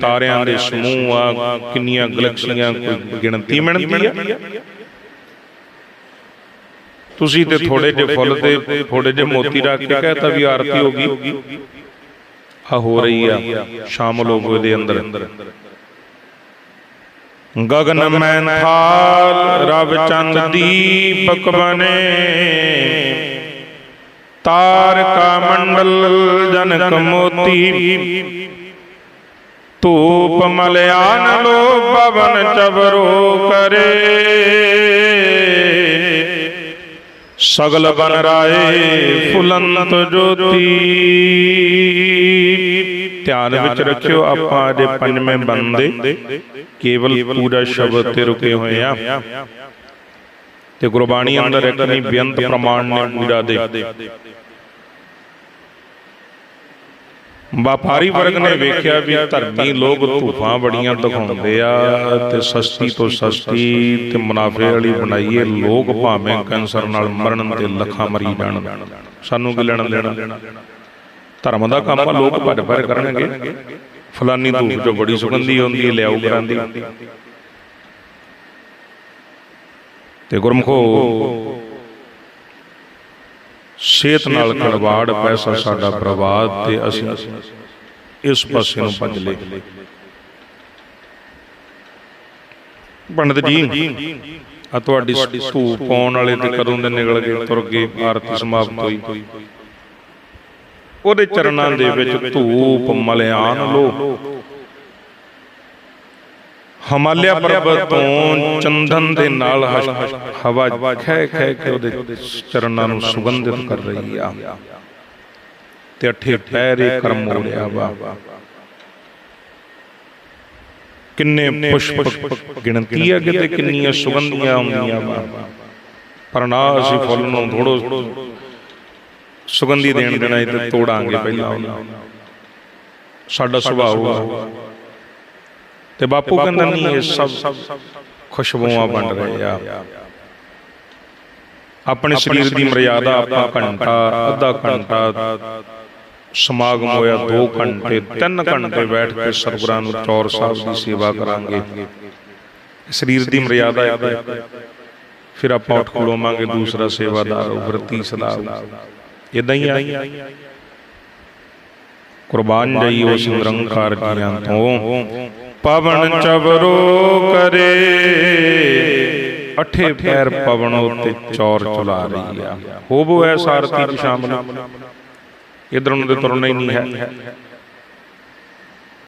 ਤਾਰਿਆਂ ਦੇ ਸਮੂਹ ਆ, ਕਿੰਨੀਆਂ ਗਲੈਕਸੀਆਂ, ਕੋਈ ਗਿਣਤੀ ਮਿਣਤੀ ਆ? ਤੁਸੀਂ ਤੇ ਥੋੜੇ ਜਿਹੇ ਫੁੱਲ ਤੇ ਥੋੜੇ ਜਿਹੇ ਮੋਤੀ ਰੱਖ ਕੇ ਕਹਤਾ ਵੀ ਆਰਤੀ ਹੋ ਗਈ। ਆ ਹੋ ਰਹੀ ਆ ਸ਼ਾਮਲ ਹੋਵੋ ਇਹਦੇ ਅੰਦਰ। ਗਗਨ ਮੈਨ ਥਾਲ ਰਵ ਚੰਦ ਦੀਪਕ ਬਨੇ ਤਾਰਕਾ ਮੰਡਲ ਜਨਕ ਮੋਤੀ। ਧੂਪ ਮਲਿਆਨ ਲੋ ਪਵਨ ਚਵਰੋ ਕਰੇ। ਸਗਲ ਬਨ ਰਾਏ ਫੁਲੰਤ ਜੋਤੀ। ਧਿਆਨ ਵਿੱਚ ਰੱਖਿਓ ਆਪਾਂ ਅਜੇ ਪੰਜਵੇਂ ਬੰਦੇ। ਕੇਵਲ ਪੂਰਾ ਸ਼ਬਦ ਤੇ ਰੁਕੇ ਹੋਏ ਆ। ਤੇ ਗੁਰਬਾਣੀ ਅੰਦਰ ਇੱਕ ਨਹੀਂ ਬੇਅੰਤ ਪ੍ਰਮਾਣ ਨੇ ਪੂਰਾ ਦੇ। ਵਪਾਰੀ ਵਰਗ ਨੇ ਵੇਖਿਆ ਵੀ ਧਰਮੀ ਲੋਕ ਧੂਫਾਂ ਬੜੀਆਂ ਦਿਖਾਉਂਦੇ ਆ ਤੇ ਸਸਤੀ ਤੋਂ ਸਸਤੀ ਤੇ ਮੁਨਾਫੇ ਵਾਲੀ ਬਣਾਈਏ ਲੋਕ ਭਾਵੇਂ ਕੈਂਸਰ ਨਾਲ ਮਰਨ ਤੇ ਲੱਖਾਂ ਮਰੀ ਜਾਣ। ਸਾਨੂੰ ਕੀ ਲੈਣਾ ਦੇਣਾ? ਧਰਮ ਦਾ ਕੰਮ ਆ ਲੋਕ ਭੱਜ ਭੱਜ ਕਰਨਗੇ। ਫਲਾਨੀ ਧੂਫ ਜੋ ਬੜੀ ਸੁਗੰਧੀ ਹੁੰਦੀ ਹੈ ਲਿਆਓ ਕਰਾਂਦੀ ਤੇ ਗੁਰਮਖੋ। ਸਿਹਤ ਨਾਲ ਖੜਵਾੜ ਪੈਸਾ ਸਾਡਾ ਬਰਬਾਦ ਤੇ ਅਸੀਂ ਇਸ ਪਾਸੇ ਨੂੰ ਭੱਜ ਲਏ। ਪੰਡਤ ਜੀ ਆ ਤੁਹਾਡੀ ਧੂਪ ਪਾਉਣ ਵਾਲੇ ਤੇ ਕਦੋਂ ਦੇ ਨਿਕਲ ਗਏ ਤੁਰ ਗਏ ਆਰਤੀ ਸਮਾਪਤ ਹੋਈ। ਉਹਦੇ ਚਰਨਾਂ ਦੇ ਵਿੱਚ ਧੂਪ ਮਲਿਆਨ ਲੋ ਹਿਮਾਲਿਆ ਪਰਬਤ ਤੋਂ ਚੰਦਨ ਦੇ ਨਾਲ ਹਵਾ ਖਹਿ ਖਹਿ ਕੇ ਉਹਦੇ ਚਰਨਾਂ ਨੂੰ ਸੁਗੰਧਿਤ ਕਰ ਰਹੀ ਆ। ਤੇ ਅਠੇ ਪੈਰੇ ਕਰਮ ਮੋੜਿਆ ਵਾ। ਕਿੰਨੇ ਪੁਸ਼ਪ ਗਿਣਤੀ ਆ ਕਿਤੇ ਕਿੰਨੀਆਂ ਸੁਗੰਧੀਆਂ ਆਉਂਦੀਆਂ ਵਾ। ਪਰ ਨਾ ਅਸੀਂ ਫੁੱਲ ਨੂੰ ਥੋੜੋ ਸੁਗੰਧੀ ਦੇਣ ਦੇਣਾ ਇਹ ਤੇ ਤੋੜਾਂਗੇ ਪਹਿਲਾਂ। ਸਾਡਾ ਸੁਭਾਅ ਆ। ਤੇ ਬਾਪੂ ਕਹਿੰਦਾ ਨਹੀਂ ਇਹ ਸਭ ਖੁਸ਼ਬੂਆਂ ਵੰਡ ਰਹੇ ਆ ਆਪਣੇ ਸਰੀਰ ਦੀ ਮਰਿਆਦਾ ਆਪਾਂ ਘੰਟਾ ਅੱਧਾ ਘੰਟਾ ਸਮਾਗਮ ਹੋਇਆ 2 ਘੰਟੇ 3 ਘੰਟੇ ਬੈਠ ਕੇ ਸਰਗੁਰਾਂ ਨੂੰ ਚੌਰ ਸਾਹਿਬ ਦੀ ਸੇਵਾ ਕਰਾਂਗੇ। ਸਰੀਰ ਦੀ ਮਰਿਆਦਾ ਹੈ ਫਿਰ ਆਪਾਂ ਉੱਠ ਖਲੋਵਾਂਗੇ ਦੂਸਰਾ ਸੇਵਾਦਾਰ ਵਰਤੀ ਸਦਾ। ਇਦਾਂ ਹੀ ਆ। ਕੁਰਬਾਨ ਜਾਈ ਉਸ ਨਿਰੰਕਾਰ ਜੀਆਂ ਤੋਂ। ਪਵਨ ਚਵਰੋ ਕਰੇ। ਅਠੇ ਪੈਰ ਪਵਨ ਉਤੇ ਚੌਰ ਚਲਾ ਰਹੀ ਆ। ਹੋਵੋ ਐ ਸਾਰਥੀ ਦੀ ਸ਼ਾਮਲ। ਇਧਰ ਨੂੰ ਤੇ ਤੁਰਨਾ ਹੀ ਨਹੀਂ ਹੈ।